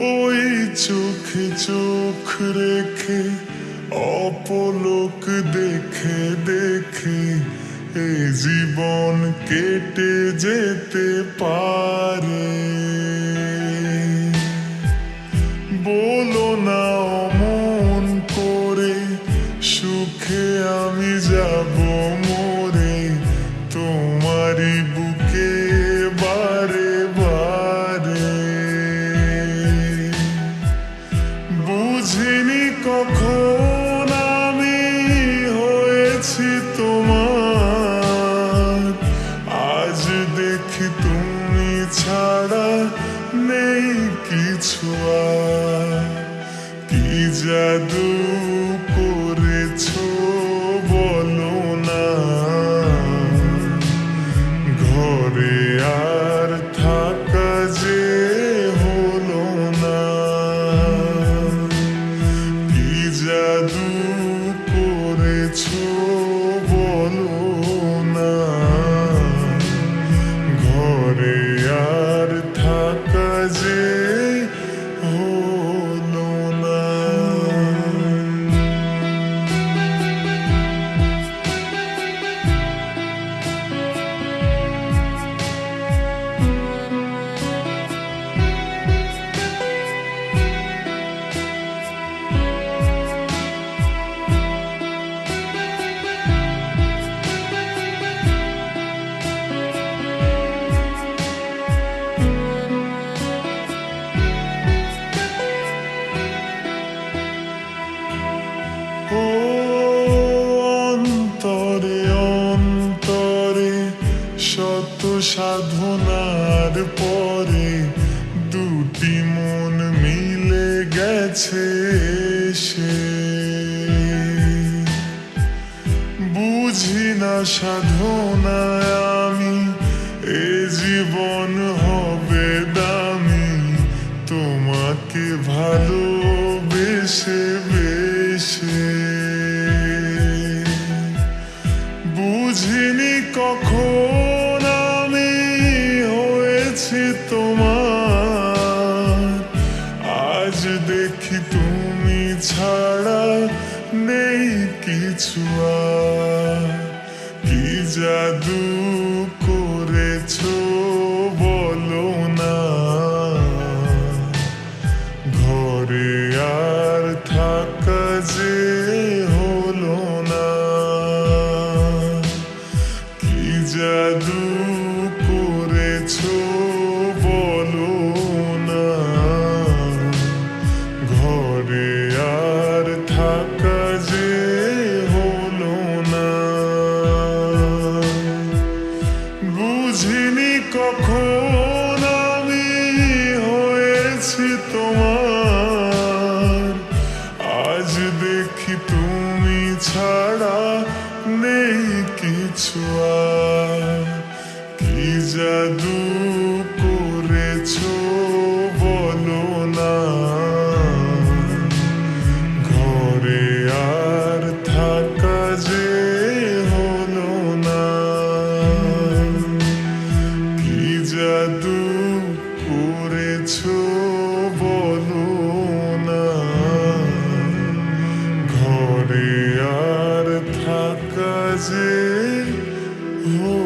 ওই চোখে চোখ রেখে অপলোক দেখে দেখে এ জীবন কেটে যেতে পারে। বলো না অমন করে সুখে আমি যাব আর কি জাদু শত সাধনার পরে দুটি মন মিলে গেছে সে। বুঝি না সাধনায় আমি এ জীবন তোমার। আজ দেখি তুমি ছাড়া নেই কিছু কি জাদু করেছ বলো না। ঘরে আর থাকা যে হলো না। কি জাদু হলো না। বুঝিনি কখন আমি হয়েছি তোমার। আজ তুমি ছাড়া নেই কিছু কি জাদু ঘরে আর থাকা যে হলো